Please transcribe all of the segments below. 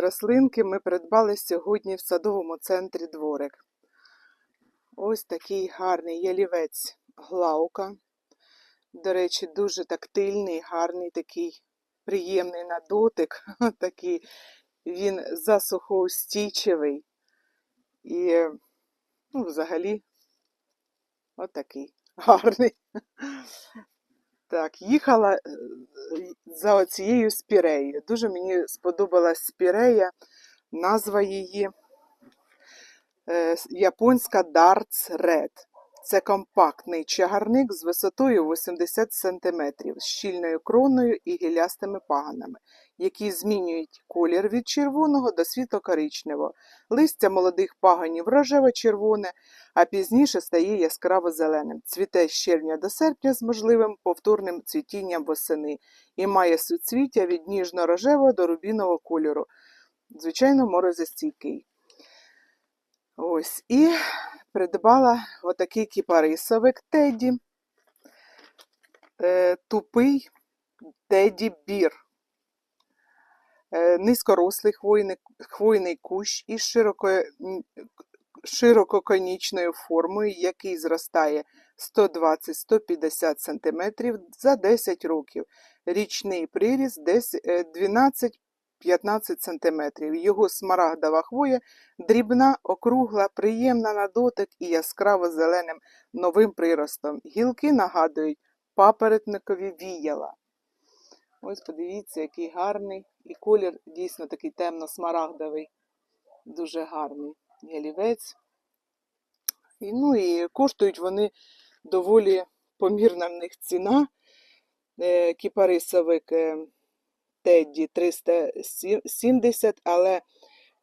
Рослинки ми придбали сьогодні в садовому центрі дворик. Ось такий гарний ялівець глаука. До речі, дуже тактильний, гарний такий приємний на дотик. Такий. Він засухоустійчивий. І, ну, взагалі, отакий гарний. Так, їхала е, за оцією спіреєю. Дуже мені сподобалась спірея. Назва її е, японська Darts Red. Це компактний чагарник з висотою 80 см, з щільною кроною і гілястими паганами, які змінюють колір від червоного до світло-коричневого. Листя молодих паганів рожево-червоне, а пізніше стає яскраво зеленим. Цвіте з червня до серпня з можливим повторним цвітінням восени і має суцвіття від ніжно-рожевого до рубінового кольору. Звичайно, морозостійкий. Ось, і придбала отакий кіпарисовик Теді. Е, тупий Теді Бір. Е, низькорослий хвойний, хвойний кущ із широко, ширококонічною формою, який зростає 120-150 см за 10 років. Річний приріст десь е, 12-15 см. Його смарагдова хвоя дрібна, округла, приємна на дотик і яскраво зеленим новим приростом. Гілки нагадують паперетникові віяла. Ось подивіться, який гарний. І колір дійсно такий темно-смарагдовий. Дуже гарний ялівець. І, ну і коштують вони доволі помірна в них ціна. Е, Кіпарисовик е, Тедді 370, але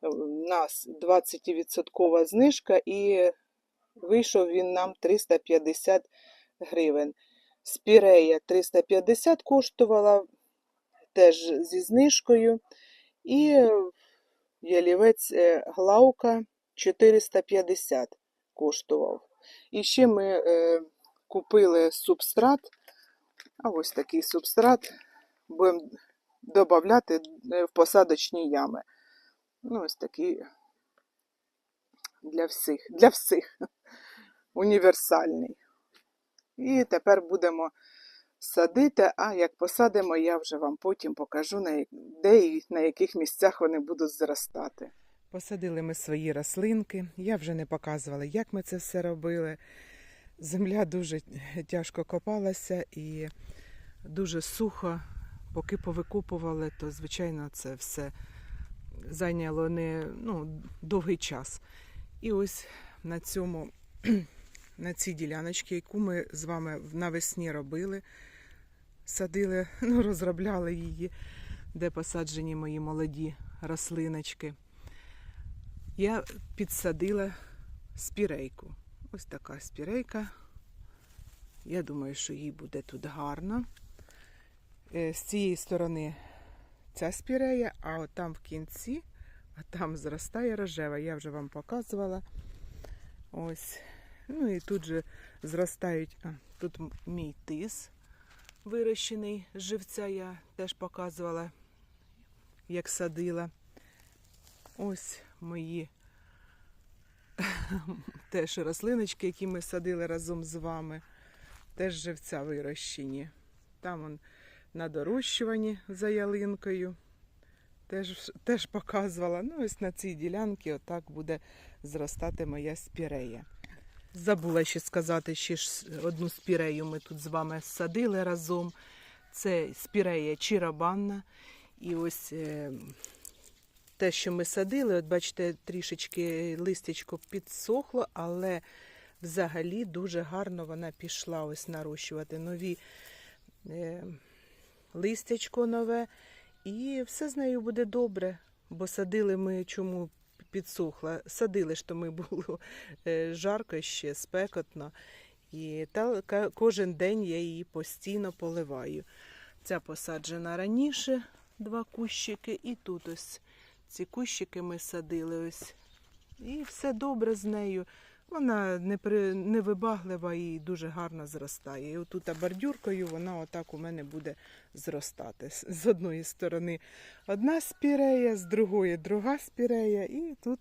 в нас 20% знижка і вийшов він нам 350 гривень. Спірея 350 коштувала теж зі знижкою. І ялівець е, Глаука 450 коштував. І ще ми е, купили субстрат. А ось такий субстрат будемо додати в посадочні ями. Ну, ось такий для всіх, для всіх універсальний. І тепер будемо садити, а як посадимо, я вже вам потім покажу, на де і на яких місцях вони будуть зростати. Посадили ми свої рослинки. Я вже не показувала, як ми це все робили. Земля дуже тяжко копалася і дуже сухо. Поки повикопували, то звичайно це все зайняло не ну, довгий час. І ось на цьому, на цій діляночці, яку ми з вами навесні робили, садили, ну, розробляли її, де посаджені мої молоді рослиночки я підсадила спірейку. Ось така спірейка. Я думаю, що їй буде тут гарно. Е, З цієї сторони ця спірея, а от там в кінці, а там зростає рожева. Я вже вам показувала. Ось. Ну і тут же зростають. А, тут мій тис вирощений з живця, я теж показувала, як садила. Ось мої теж рослиночки, які ми садили разом з вами. Теж живця вирощені. Там он на дорощуванні за ялинкою. Теж, теж показувала. Ну, ось на цій ділянці отак буде зростати моя спірея. Забула ще сказати, ще ж одну спірею ми тут з вами садили разом. Це спірея чирабанна. І ось е, те, що ми садили, от бачите, трішечки листячко підсохло, але взагалі дуже гарно вона пішла ось нарощувати нові е, листячко нове, і все з нею буде добре. Бо садили ми чому підсохла? Садили що ми було е, жарко ще, спекотно. І та, кожен день я її постійно поливаю. Ця посаджена раніше, два кущики, і тут ось ці кущики ми садили ось. І все добре з нею. Вона не невибаглива і дуже гарно зростає. І отут бордюркою вона отак у мене буде зростати. З- одної сторони одна спірея, з другої друга спірея, і тут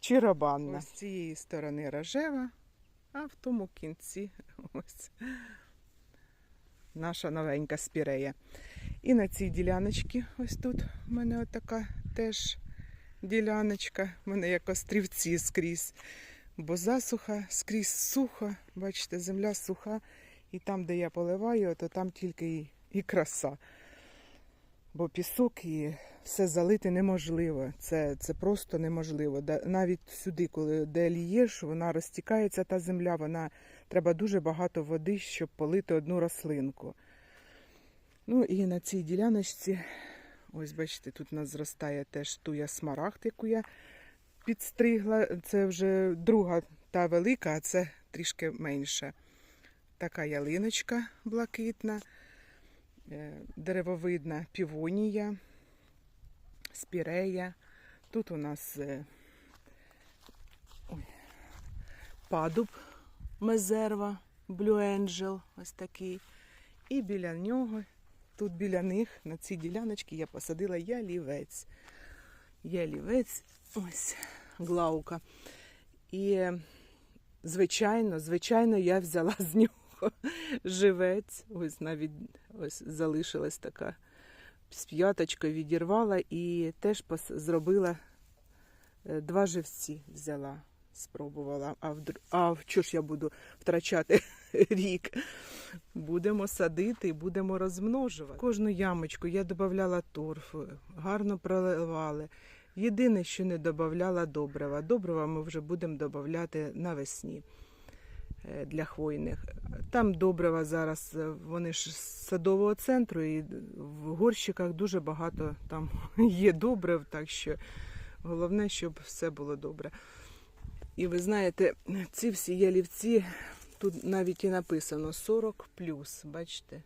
чиробанна. З цієї сторони рожева, а в тому кінці ось наша новенька спірея. І на цій діляночці, ось тут у мене отака теж діляночка. У мене як острівці скрізь. Бо засуха, скрізь сухо. Бачите, земля суха. І там, де я поливаю, то там тільки і, і краса. Бо пісок і все залити неможливо. Це, це просто неможливо. Навіть сюди, коли де лієш, вона розтікається, та земля, вона треба дуже багато води, щоб полити одну рослинку. Ну і на цій діляночці, ось бачите, тут у нас зростає теж туя смарагд, яку я підстригла. Це вже друга та велика, а це трішки менша. Така ялиночка блакитна, е, деревовидна півонія, спірея. Тут у нас е, падуб мезерва, Blue Angel, ось такий. І біля нього, тут біля них, на цій діляночці, я посадила ялівець. Ялівець, ось глаука. І, звичайно, звичайно, я взяла з нього живець. Ось навіть ось залишилась така п'яточка, відірвала і теж зробила е, два живці взяла. Спробувала, а в, а що ж я буду втрачати рік? Будемо садити і будемо розмножувати. Кожну ямочку я додавала торф, гарно проливали. Єдине, що не додавала добрива. Добрива ми вже будемо додавати навесні е, для хвойних. Там добрива зараз, е, вони ж з садового центру, і в горщиках дуже багато там є добрив, так що головне, щоб все було добре. І ви знаєте, ці всі ялівці, тут навіть і написано 40 бачите?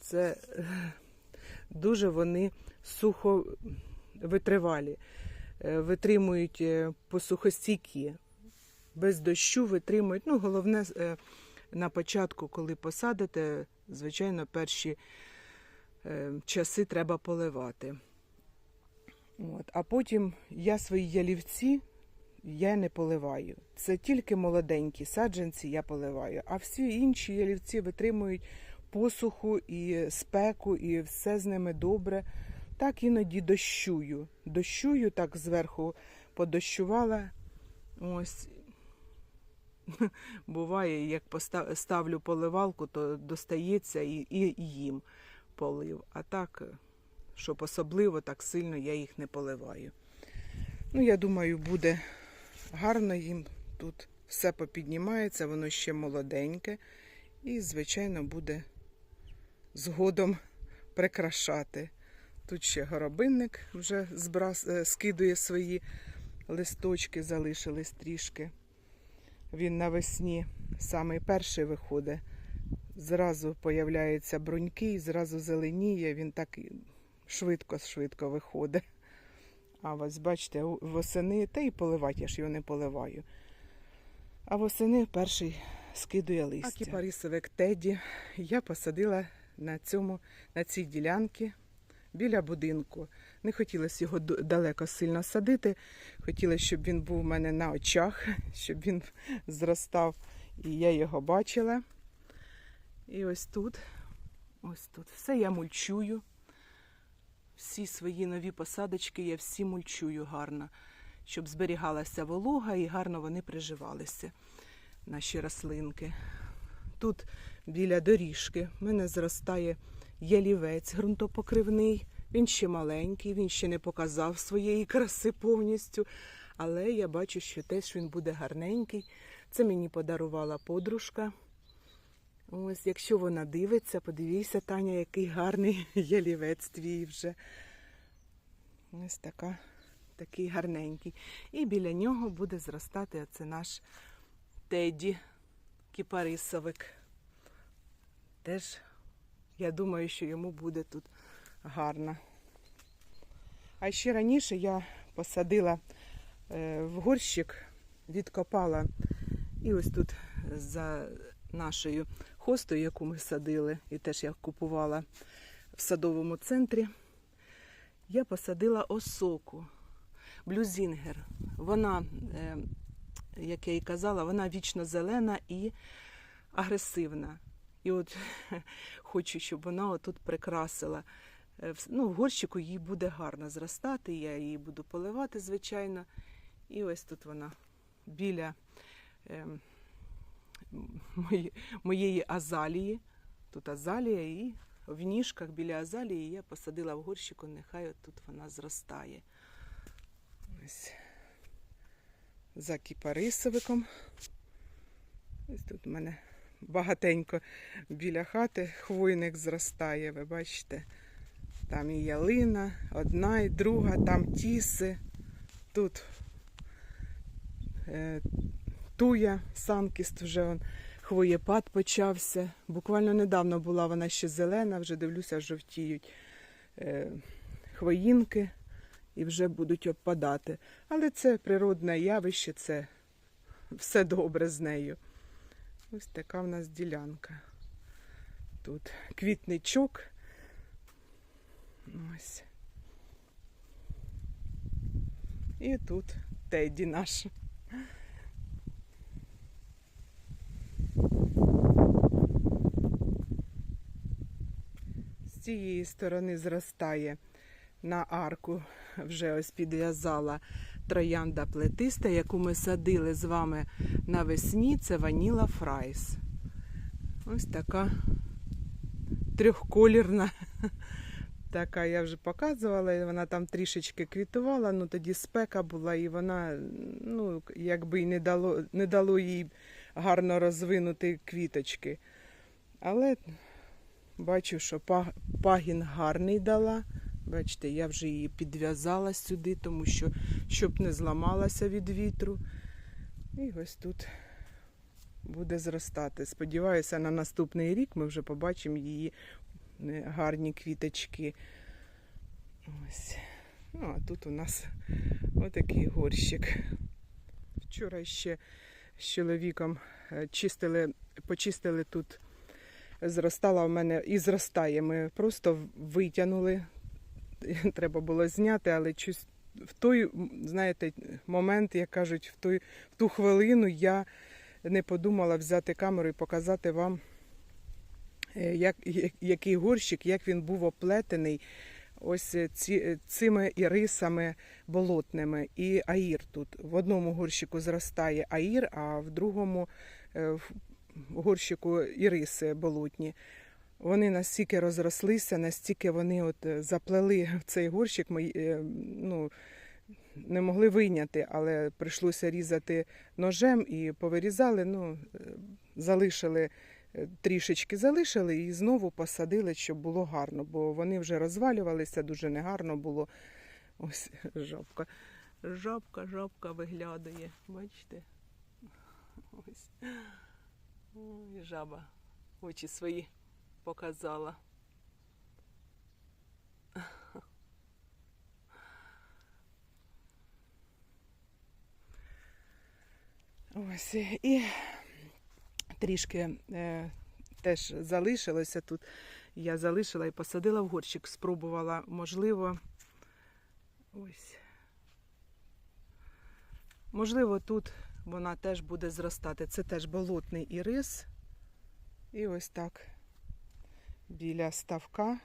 Це е, дуже вони сухо витривалі, е, витримують е, посухостійкі, без дощу витримують. Ну, головне, е, на початку, коли посадите, звичайно, перші часи треба поливати. От. А потім я свої ялівці я не поливаю. Це тільки молоденькі саджанці я поливаю. А всі інші ялівці витримують посуху і спеку, і все з ними добре. Так іноді дощую. Дощую, так зверху подощувала. Ось. Буває, як ставлю поливалку, то достається і, їм полив. А так, щоб особливо так сильно я їх не поливаю. Ну, я думаю, буде гарно їм тут все попіднімається, воно ще молоденьке. І, звичайно, буде згодом прикрашати. Тут ще горобинник вже збрас, е, скидує свої листочки, залишились трішки. Він навесні самий перший виходить. Зразу появляються бруньки, і зразу зеленіє, він так швидко-швидко виходить. А ось бачите, восени, та й поливати я ж його не поливаю. А восени перший скидує листя. А кіпарисовик Теді я посадила на, цьому, на цій ділянці біля будинку. Не хотілося його далеко сильно садити. Хотілося, щоб він був у мене на очах, щоб він зростав. І я його бачила. І ось тут, ось тут. Все я мульчую. Всі свої нові посадочки я всі мульчую гарно, щоб зберігалася волога і гарно вони приживалися, наші рослинки. Тут біля доріжки в мене зростає ялівець ґрунтопокривний. Він ще маленький, він ще не показав своєї краси повністю. Але я бачу, що теж він буде гарненький. Це мені подарувала подружка. Ось, якщо вона дивиться, подивіться, Таня, який гарний ялівець твій вже. Ось така, такий гарненький. І біля нього буде зростати оце наш Теді кіпарисовик. Теж, я думаю, що йому буде тут гарно. А ще раніше я посадила е, в горщик, відкопала І ось тут за нашою хостою, яку ми садили, і теж я купувала в садовому центрі, я посадила осоку, блюзінгер. Вона, е, як я і казала, вона вічно зелена і агресивна. І от хочу, щоб вона отут прикрасила. Е, Ну, в горщику їй буде гарно зростати, я її буду поливати, звичайно. І ось тут вона біля ем, мої- моєї азалії. Тут азалія і в ніжках біля азалії я посадила в горщику, нехай тут вона зростає. Ось за кіпарисовиком. Ось тут у мене багатенько біля хати хвойник зростає, ви бачите. Там і ялина, одна і друга, там тіси. Тут е, туя, санкіст вже он, хвоєпад почався. Буквально недавно була вона ще зелена, вже дивлюся, жовтіють е, хвоїнки і вже будуть обпадати. Але це природне явище, це все добре з нею. Ось така в нас ділянка. Тут квітничок. Ось. І тут Теді наш. З цієї сторони зростає на арку, вже ось підв'язала троянда плетиста, яку ми садили з вами навесні. Це ваніла фрайс. Ось така трьохколірна. Така я вже показувала, вона там трішечки квітувала, ну тоді спека була, і вона, ну, якби й не дало, не дало їй гарно розвинути квіточки. Але бачу, що пагін гарний дала. Бачите, я вже її підв'язала сюди, тому що щоб не зламалася від вітру. І ось тут буде зростати. Сподіваюся, на наступний рік ми вже побачимо її е, гарні квіточки. Ось. Ну, а тут у нас отакий горщик. Вчора ще з чоловіком е, чистили, почистили тут. Зростала в мене і зростає. Ми просто витягнули. Треба було зняти, але чусь- в той, знаєте, момент, як кажуть, в, той, в ту хвилину я не подумала взяти камеру і показати вам, е, як, який горщик, як він був оплетений ось е, ці, е, цими ірисами болотними. І аїр тут. В одному горщику зростає аїр, а в другому в горщику іриси болотні. Вони настільки розрослися, настільки вони от е, заплели в цей горщик, ми е, ну, не могли вийняти, але прийшлося різати ножем і повирізали, ну, е, залишили трішечки залишили і знову посадили, щоб було гарно, бо вони вже розвалювалися, дуже негарно було. Ось жабка. Жабка, жабка виглядає. Бачите? Ось. Ой, жаба очі свої показала. Ось і трішки е, теж залишилося тут. Я залишила і посадила в горщик, спробувала, можливо, ось. Можливо, тут вона теж буде зростати. Це теж болотний ірис. І ось так біля ставка.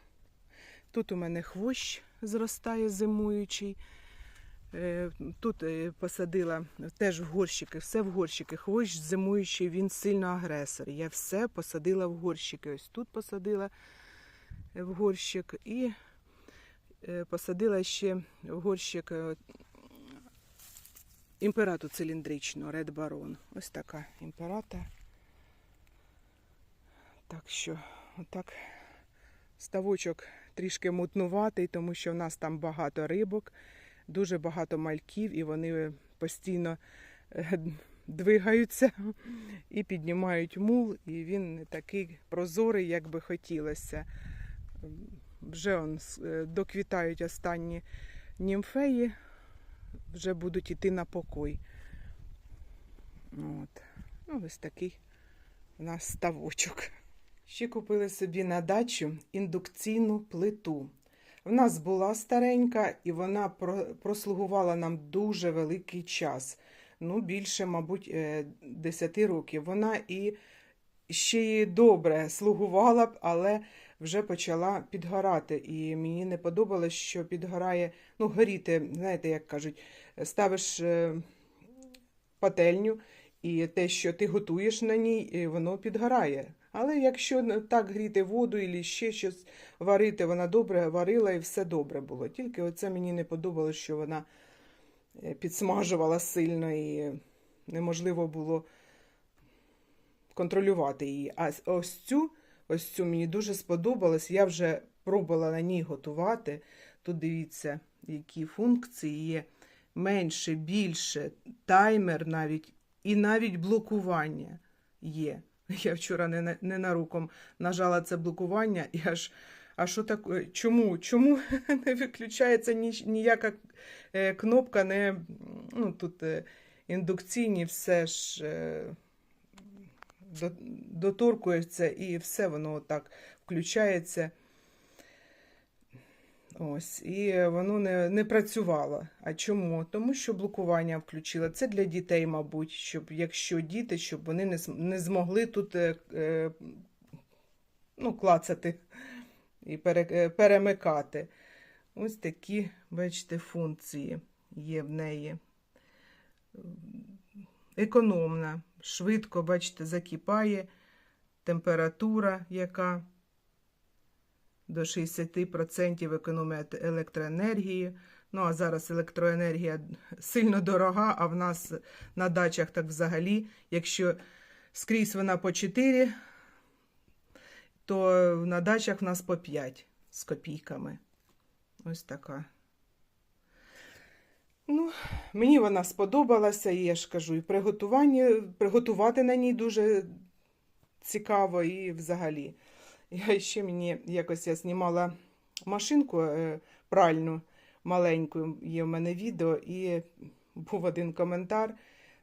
Тут у мене хвощ зростає зимуючий. Е, Тут е, посадила теж в горщики, все в горщики. Хвощ зимуючий, він сильно агресор. Я все посадила в горщики. Ось тут посадила е, в горщик і посадила ще в горщик імперату циліндричну, Red Baron. Ось така імперата. Так що, отак, ставочок трішки мутнуватий, тому що в нас там багато рибок, дуже багато мальків, і вони постійно е, двигаються і піднімають мул, і він не такий прозорий, як би хотілося. Вже он, е, доквітають останні німфеї, вже будуть йти на покой. От. Ну, ось такий у нас ставочок. Ще купили собі на дачу індукційну плиту. В нас була старенька, і вона прослугувала нам дуже великий час. Ну, більше, мабуть, е, 10 років. Вона і ще й добре слугувала б, але вже почала підгорати. І мені не подобалось, що підгорає, ну, горіти, знаєте, як кажуть, ставиш е, пательню, і те, що ти готуєш на ній, е, воно підгорає. Але якщо так гріти воду і ще щось варити, вона добре варила і все добре було. Тільки оце мені не подобалось, що вона е, підсмажувала сильно і неможливо було контролювати її. А ось цю, ось цю мені дуже сподобалось. Я вже пробувала на ній готувати. Тут дивіться, які функції є. Менше, більше, таймер навіть, і навіть блокування є. Я вчора не, на- ненароком нажала це блокування і аж. А що таке? Чому? Чому не виключається ні, ніяка е, кнопка, не ну, тут е, індукційні все ж е, до- доторкується і все воно так включається. Ось, і воно не, не працювало. А чому? Тому що блокування включила. Це для дітей, мабуть, щоб якщо діти, щоб вони не, не змогли тут е, е, ну, клацати і пере, е, перемикати. Ось такі, бачите, функції є в неї. Економна, швидко, бачите, закипає, температура яка до 60% економія електроенергії. Ну, а зараз електроенергія сильно дорога, а в нас на дачах так взагалі, якщо скрізь вона по 4, то на дачах в нас по 5 з копійками. Ось така. Ну, мені вона сподобалася, і я ж кажу, і приготування, приготувати на ній дуже цікаво і взагалі. Я ще мені якось я знімала машинку е, пральну маленьку, є в мене відео, і був один коментар.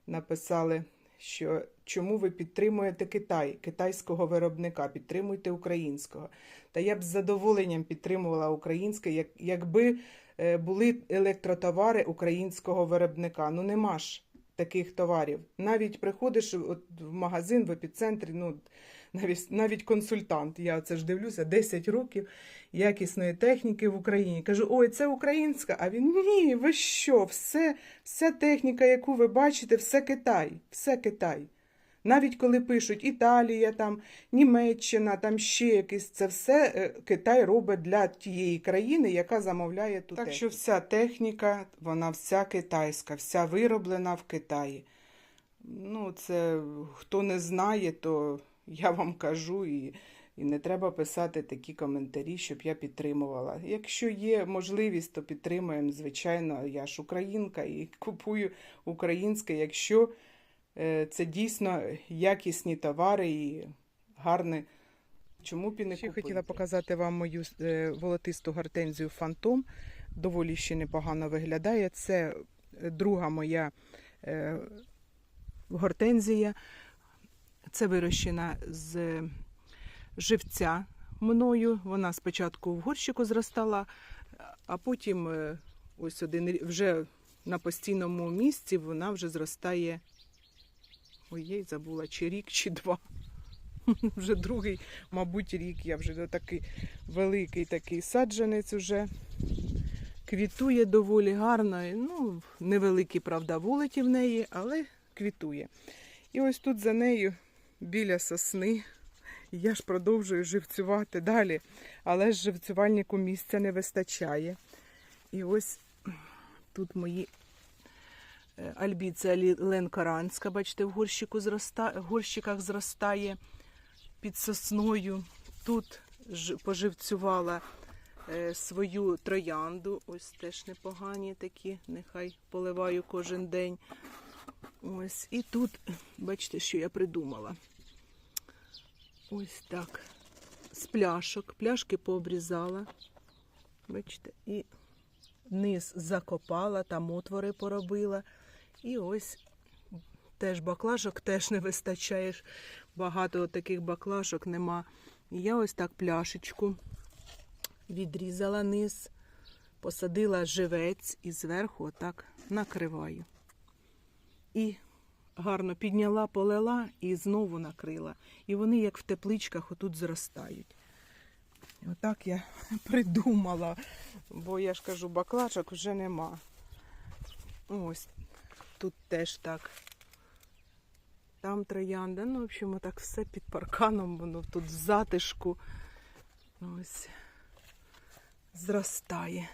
Написали, що чому ви підтримуєте Китай, китайського виробника, підтримуйте українського. Та я б з задоволенням підтримувала українське, як, якби е, були електротовари українського виробника. Ну нема ж таких товарів. Навіть приходиш от в магазин в епіцентрі, ну навіть, навіть консультант. Я це ж дивлюся 10 років якісної техніки в Україні. Кажу, ой, це українська. А він ні, ви що? Все, вся техніка, яку ви бачите, все Китай, все Китай. Навіть коли пишуть Італія, там, Німеччина, там ще якийсь, це все е, Китай робить для тієї країни, яка замовляє тут. Так що вся техніка, вона вся китайська, вся вироблена в Китаї. Ну, це хто не знає, то я вам кажу, і, і не треба писати такі коментарі, щоб я підтримувала. Якщо є можливість, то підтримуємо. Звичайно, я ж українка і купую українське, якщо е, це дійсно якісні товари і гарне. Чому б і не Ще купити? хотіла показати вам мою е, волотисту гортензію Фантом. Доволі ще непогано виглядає. Це е, друга моя гортензія. Це вирощена з живця мною. Вона спочатку в горщику зростала, а потім е, ось один вже на постійному місці вона вже зростає. Ой, забула, чи рік, чи два. Вже другий, мабуть, рік. Я вже такий великий такий саджанець уже. Квітує доволі гарно. Ну, невеликі, правда, вулиті в неї, але квітує. І ось тут за нею, біля сосни, І я ж продовжую живцювати далі. Але ж живцювальнику місця не вистачає. І ось тут мої е, альбіця лі- ленкоранська, бачите, в, горщику зроста... горщиках зростає під сосною. Тут поживцювала е, свою троянду. Ось теж непогані такі, нехай поливаю кожен день. Ось і тут, бачите, що я придумала. Ось так. З пляшок. Пляшки пообрізала. Бачите, і низ закопала, там отвори поробила. І ось теж баклажок теж не вистачає. Багато таких баклажок нема. І я ось так пляшечку відрізала низ, посадила живець і зверху отак накриваю. І гарно підняла, полила і знову накрила. І вони, як в тепличках, отут зростають. Отак я придумала, бо я ж кажу, баклажок вже нема. Ось тут теж так. Там троянда. Ну, в общем, так все під парканом, воно тут в затишку. Ось зростає.